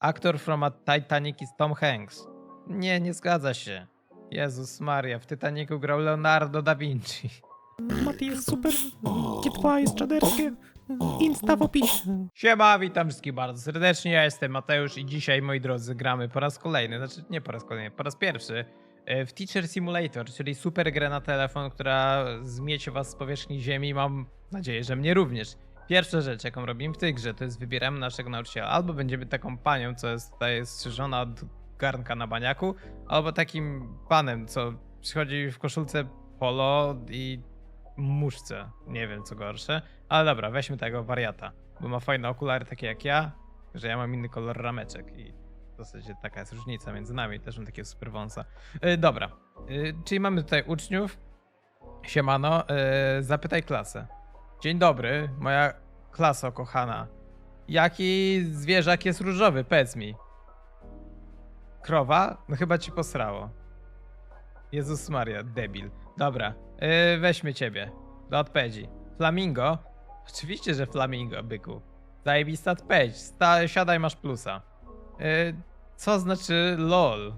Aktor from a Titanic is Tom Hanks. Nie, nie zgadza się. Jezus Maria, w Titanicu grał Leonardo da Vinci. Mati jest super. G2 jest czaderskie. Insta w opisie. Siema, witam wszystkich bardzo serdecznie, ja jestem Mateusz i dzisiaj, moi drodzy, gramy po raz kolejny, znaczy nie po raz kolejny, po raz pierwszy e, w Teacher Simulator, czyli super grę na telefon, która zmiecie was z powierzchni ziemi, mam nadzieję, że mnie również. Pierwsza rzecz, jaką robimy w tej grze, to jest wybieramy naszego nauczyciela. Albo będziemy taką panią, co jest tutaj strzyżona od garnka na baniaku, albo takim panem, co przychodzi w koszulce polo i muszce. Nie wiem, co gorsze. Ale dobra, weźmy tego wariata, bo ma fajne okulary takie jak ja, że ja mam inny kolor rameczek i w zasadzie taka jest różnica między nami, też mam takiego super wąsa. Yy, dobra, yy, czyli mamy tutaj uczniów. Siemano, yy, zapytaj klasę. Dzień dobry, moja klaso kochana. Jaki zwierzak jest różowy? Powiedz mi. Krowa? No chyba ci posrało. Jezus Maria, debil. Dobra, yy, weźmy ciebie. Do odpowiedzi. Flamingo? Oczywiście, że flamingo, byku. Zajebista odpowiedź. Sta, siadaj, masz plusa. Yy, co znaczy lol?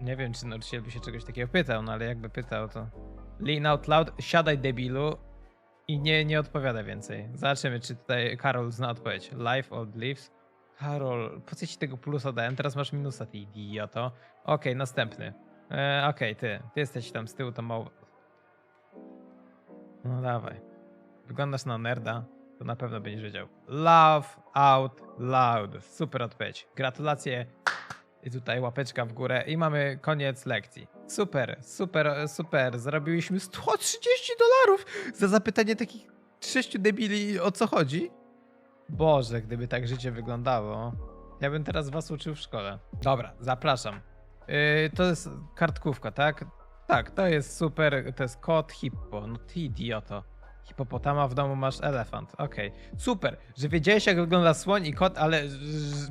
Nie wiem, czy nauczyciel by się czegoś takiego pytał, no ale jakby pytał, to... Lean out loud, siadaj debilu i nie, nie odpowiada więcej. Zobaczymy, czy tutaj Karol zna odpowiedź. Life old leaves. Karol, po co ci tego plusa dałem? Teraz masz minusa, ty idioto. Okej, następny. E, Okej, ty. Ty jesteś tam z tyłu, to mało... No dawaj. Wyglądasz na nerda, to na pewno będziesz wiedział. Love out loud. Super odpowiedź. Gratulacje. I tutaj łapeczka w górę i mamy koniec lekcji. Super, super, super. Zarobiliśmy 130 dolarów za zapytanie takich sześciu debili o co chodzi. Boże, gdyby tak życie wyglądało. Ja bym teraz was uczył w szkole. Dobra, zapraszam. Yy, to jest kartkówka, tak? Tak, to jest super. To jest kot hippo. No ty idioto. Hipopotama w domu masz elefant. Okej. Super, że wiedziałeś jak wygląda słoń i kot, ale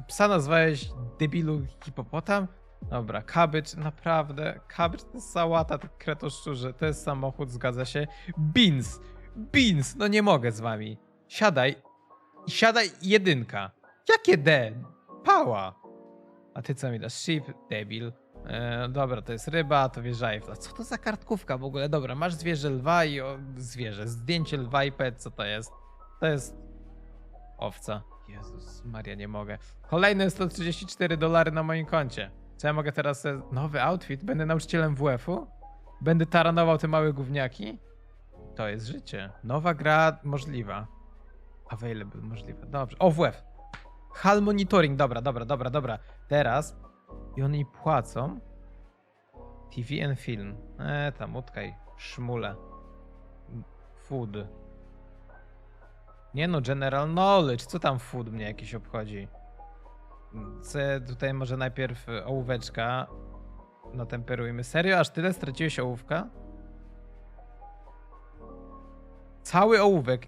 psa nazwałeś debilu hipopotam? Dobra, kabycz, naprawdę. Kabycz to jest sałata, to kretoszczurze. To jest samochód, zgadza się. Beans. Beans, no nie mogę z wami. Siadaj. Siadaj jedynka. Jakie D? Pała. A ty co mi dasz? Sheep, debil. E, dobra, to jest ryba, to wieżajfla. Co to za kartkówka w ogóle? Dobra, masz zwierzę lwa i o, zwierzę. Zdjęcie lwa i pet, co to jest? To jest owca. Jezus Maria, nie mogę. Kolejne 134 dolary na moim koncie. Co ja mogę teraz... Nowy outfit? Będę nauczycielem WF-u? Będę taranował te małe gówniaki? To jest życie. Nowa gra możliwa. Available możliwe. Dobrze. O, WF. HAL monitoring. Dobra, dobra, dobra, dobra. Teraz. I oni płacą. TV and film. E, tam utkaj. Szmule. Food. Nie no, general knowledge. Co tam food mnie jakiś obchodzi? Chcę tutaj może najpierw e, ołóweczka. Natemperujmy. Serio? Aż tyle straciłeś ołówka? Cały ołówek.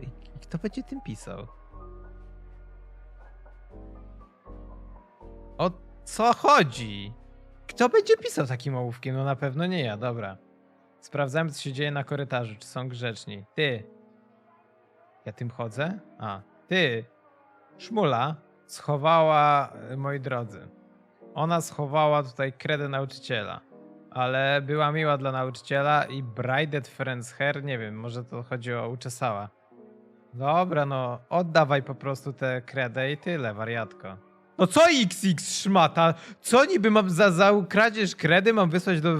I kto będzie tym pisał? O co chodzi? Kto będzie pisał takim ołówkiem? No na pewno nie ja, dobra. Sprawdzamy, co się dzieje na korytarzu, czy są grzeczni. Ty. Ja tym chodzę? A, ty. Szmula schowała, e, moi drodzy. Ona schowała tutaj kredę nauczyciela. Ale była miła dla nauczyciela i braided friends hair, nie wiem, może to chodzi o uczesała. Dobra, no, oddawaj po prostu tę kredę i tyle, wariatko. No co XX szmata? Co niby mam za, za kradzież kredy mam wysłać do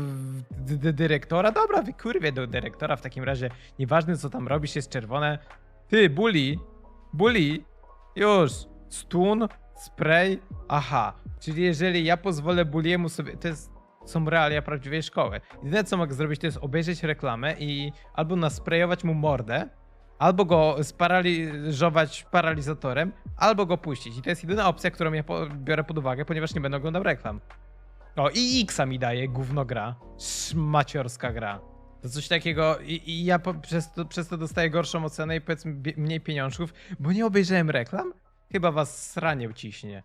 d- d- dyrektora? Dobra, wykurwię do dyrektora w takim razie. Nieważne co tam robisz, jest czerwone. Ty, bully, bully, już, stun, spray, aha. Czyli jeżeli ja pozwolę buliemu sobie, to jest, są realia prawdziwej szkoły. Jedyne co mogę zrobić to jest obejrzeć reklamę i albo nasprejować mu mordę, albo go sparaliżować paralizatorem, albo go puścić. I to jest jedyna opcja, którą ja po biorę pod uwagę, ponieważ nie będę oglądał reklam. O, i Xa mi daje, gówno gra. Szmaciorska gra. To coś takiego i, i ja po, przez, to, przez to dostaję gorszą ocenę i powiedzmy mniej pieniążków, bo nie obejrzałem reklam? Chyba was sranie uciśnie.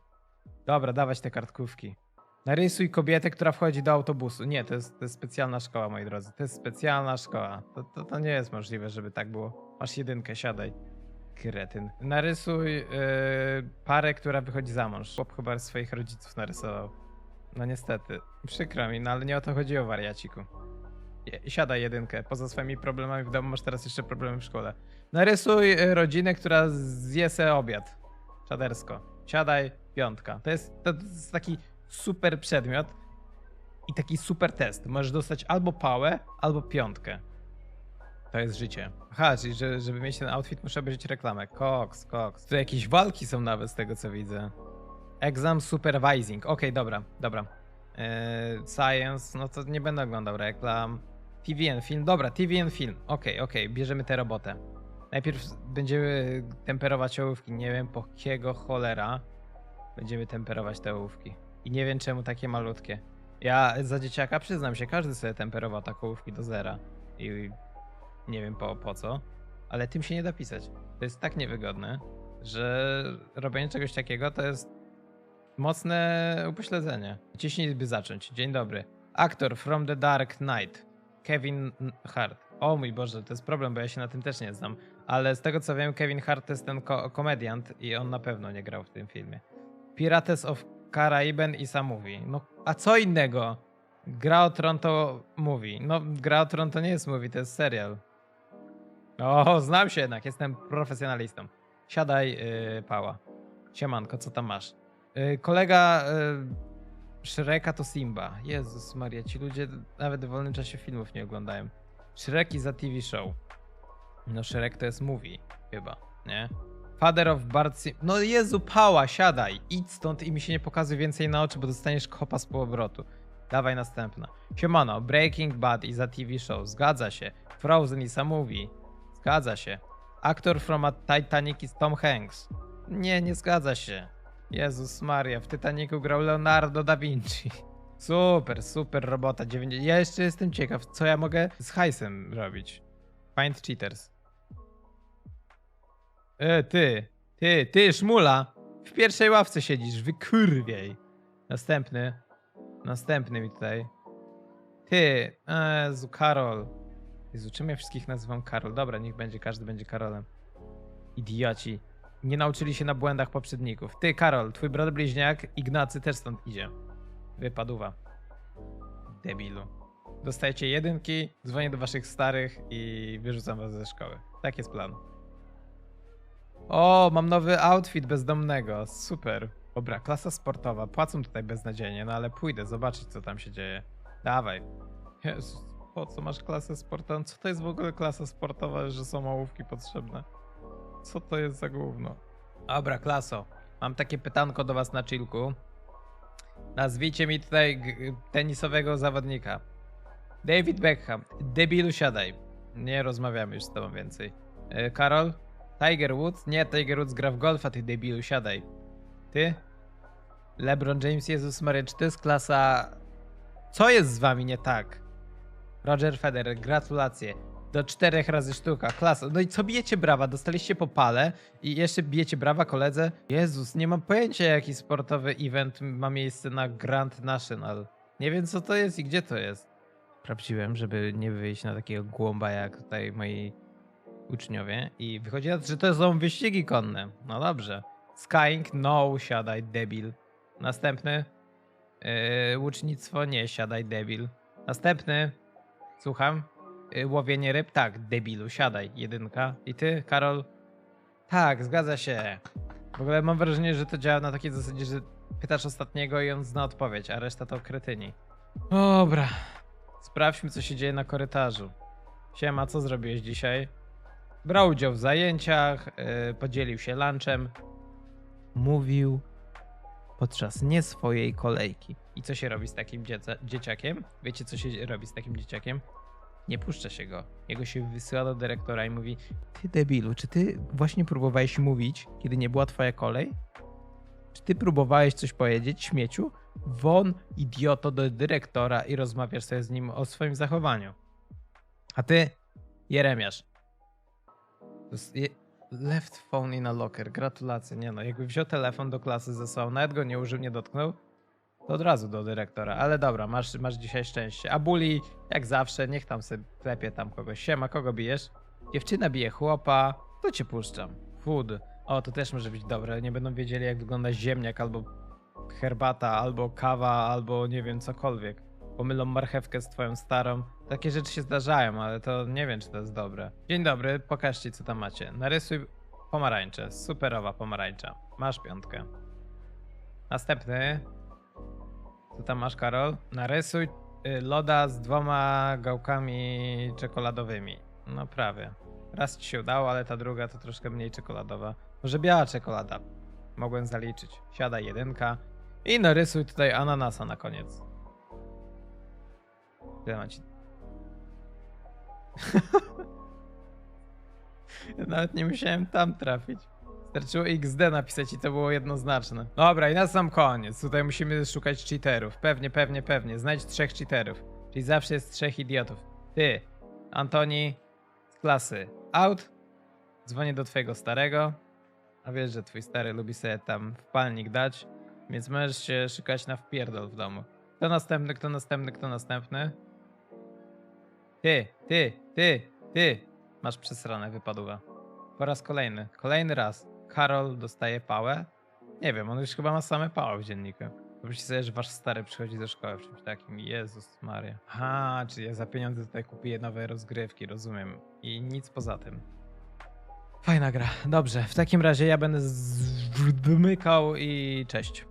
Dobra, dawać te kartkówki. Narysuj kobietę, która wchodzi do autobusu. Nie, to jest, to jest specjalna szkoła, moi drodzy. To jest specjalna szkoła. To, to, to nie jest możliwe, żeby tak było. Masz jedynkę, siadaj. Kretyn. Narysuj yy, parę, która wychodzi za mąż. Chłop chyba swoich rodziców narysował. No niestety. Przykro mi, no ale nie o to chodziło, wariaciku. Je- Siadaj jedynkę. Poza swoimi problemami w domu masz teraz jeszcze problemy w szkole. Narysuj y, rodzinę, która zje se obiad. Czadersko. Siadaj, piątka. To jest, to jest taki super przedmiot i taki super test. Możesz dostać albo pałę, albo piątkę. To jest życie. Aha, czyli że, żeby mieć ten outfit muszę obejrzeć reklamę. Cox, Cox. Tu jakieś walki są nawet z tego co widzę. Exam supervising. Okej, dobra, dobra. Eee, science, no to nie będę oglądał reklam. TVN film, dobra, TVN film. Okej, okej, bierzemy tę robotę. Najpierw będziemy temperować ołówki. Nie wiem po jakiego cholera będziemy temperować te ołówki. I nie wiem czemu takie malutkie. Ja za dzieciaka przyznam się, każdy sobie temperował takie ołówki do zera. I nie wiem po, po co, ale tym się nie da pisać. To jest tak niewygodne, że robienie czegoś takiego to jest mocne upośledzenie. Ciśnij, by zacząć. Dzień dobry. Aktor from the Dark Knight. Kevin Hart. O mój Boże, to jest problem, bo ja się na tym też nie znam. Ale z tego co wiem, Kevin Hart jest ten ko- komediant i on na pewno nie grał w tym filmie. Pirates of Caribbean i Sam Movie. No, a co innego? Gra o Tron to. No, Gra o Tron to nie jest movie, to jest serial. O, znam się jednak, jestem profesjonalistą. Siadaj, yy, Pała. Siemanko, co tam masz? Yy, kolega yy, Shreka to Simba. Jezus Maria, ci ludzie nawet w wolnym czasie filmów nie oglądają. Shrek is a TV show. No, Shrek to jest movie, chyba, nie? Father of Bart Sim... No Jezu, Pała, siadaj. Idź stąd i mi się nie pokazuj więcej na oczy, bo dostaniesz kopa z półobrotu. Dawaj następna. Siemano, Breaking Bad is a TV show. Zgadza się. Frozen is a movie. Zgadza się. Aktor from a Titanic is Tom Hanks. Nie, nie zgadza się. Jezus Maria, w Titanicu grał Leonardo da Vinci. Super, super robota. 90... Ja jeszcze jestem ciekaw, co ja mogę z hajsem robić. Find cheaters. E, ty, ty, ty, szmula. W pierwszej ławce siedzisz, wykurwiej. Następny. Następny mi tutaj. Ty, Jezu, Karol. Jezu, czym ja wszystkich nazywam Karol? Dobra, niech będzie, każdy będzie Karolem. Idioci. Nie nauczyli się na błędach poprzedników. Ty, Karol, twój brat bliźniak Ignacy też stąd idzie. Wypaduwa. Debilu. Dostajecie jedynki, dzwonię do waszych starych i wyrzucam was ze szkoły. Tak jest plan. O, mam nowy outfit bezdomnego. Super. Dobra, klasa sportowa. Płacą tutaj beznadziejnie, no ale pójdę zobaczyć, co tam się dzieje. Dawaj. Jezus, po co masz klasę sportową? Co to jest w ogóle klasa sportowa, że są ołówki potrzebne? Co to jest za gówno? Dobra, klaso. Mam takie pytanko do was na chillku. Nazwijcie mi tutaj tenisowego zawodnika. David Beckham. Debilu siadaj. Nie rozmawiamy już z tobą więcej. E, Karol? Tiger Woods? Nie, Tiger Woods gra w golfa, ty debilu, siadaj. Ty? LeBron James, Jezus Maria, czy to jest klasa... Co jest z wami nie tak? Roger Federer, gratulacje. Do czterech razy sztuka, klasa. No i co bijecie brawa? Dostaliście po pale i jeszcze bijecie brawa koledze? Jezus, nie mam pojęcia jaki sportowy event ma miejsce na Grand National. Nie wiem co to jest i gdzie to jest. Sprawdziłem, żeby nie wyjść na takiego głąba jak tutaj moi uczniowie i wychodzi na to, że to są wyścigi konne. No dobrze. Skying, no, siadaj, debil. Następny. Yy, łucznictwo, nie, siadaj, debil. Następny. Słucham. Yy, łowienie ryb, tak, debilu, siadaj, jedynka. I ty, Karol? Tak, zgadza się. W ogóle mam wrażenie, że to działa na takiej zasadzie, że pytasz ostatniego i on zna odpowiedź, a reszta to kretyni. Dobra. Sprawdźmy, co się dzieje na korytarzu. Siema, co zrobiłeś dzisiaj? Brał udział w zajęciach, yy, podzielił się lunchem. Mówił podczas nie swojej kolejki. I co się robi z takim dzieca- dzieciakiem? Wiecie, co się robi z takim dzieciakiem? Nie puszcza się go. Jego się wysyła do dyrektora i mówi: Ty debilu, czy ty właśnie próbowałeś mówić, kiedy nie była twoja kolej? Czy ty próbowałeś coś powiedzieć, śmieciu? Won, idioto, do dyrektora i rozmawiasz sobie z nim o swoim zachowaniu. A ty, Jeremiasz. Left phone in a locker. Gratulacje. Nie no, jakby wziął telefon do klasy ze sobą, nawet go nie użył, nie dotknął, to od razu do dyrektora. Ale dobra, masz, masz dzisiaj szczęście. A Bully, jak zawsze, niech tam sobie klepie tam kogoś. Siema, kogo bijesz? Dziewczyna bije chłopa, to cię puszczam. Food. O, to też może być dobre. Nie będą wiedzieli, jak wygląda ziemniak, albo herbata, albo kawa, albo nie wiem, cokolwiek. Pomylą marchewkę z twoją starą. Takie rzeczy się zdarzają, ale to nie wiem, czy to jest dobre. Dzień dobry, pokażcie, co tam macie. Narysuj pomarańczę. Superowa pomarańcza. Masz piątkę. Następny. Co tam masz, Karol? Narysuj y, loda z dwoma gałkami czekoladowymi. No prawie. Raz ci się udało, ale ta druga to troszkę mniej czekoladowa. Może biała czekolada. Mogłem zaliczyć. Siada jedynka. I narysuj tutaj ananasa na koniec. Tyle macie. Nawet nie musiałem tam trafić. Starczyło XD napisać i to było jednoznaczne. Dobra, i na sam koniec. Tutaj musimy szukać cheaterów. Pewnie, pewnie, pewnie. Znajdź trzech cheaterów. Czyli zawsze jest trzech idiotów. Ty, Antoni, z klasy out. Dzwonię do twojego starego. A wiesz, że twój stary lubi sobie tam wpalnik dać. Więc możesz się szukać na wpierdol w domu. Kto następny, kto następny, kto następny? Ty, ty, ty, ty. Masz przesrane wypadła. Po raz kolejny. Kolejny raz. Karol dostaje pałę. Nie wiem, on już chyba ma same pałe w dzienniku. Wyobraźcie sobie, że wasz stary przychodzi do szkoły w czymś takim. Jezus Maria. Aha, czyli ja za pieniądze tutaj kupuję nowe rozgrywki, rozumiem. I nic poza tym. Fajna gra. Dobrze, w takim razie ja będę zmykał i cześć.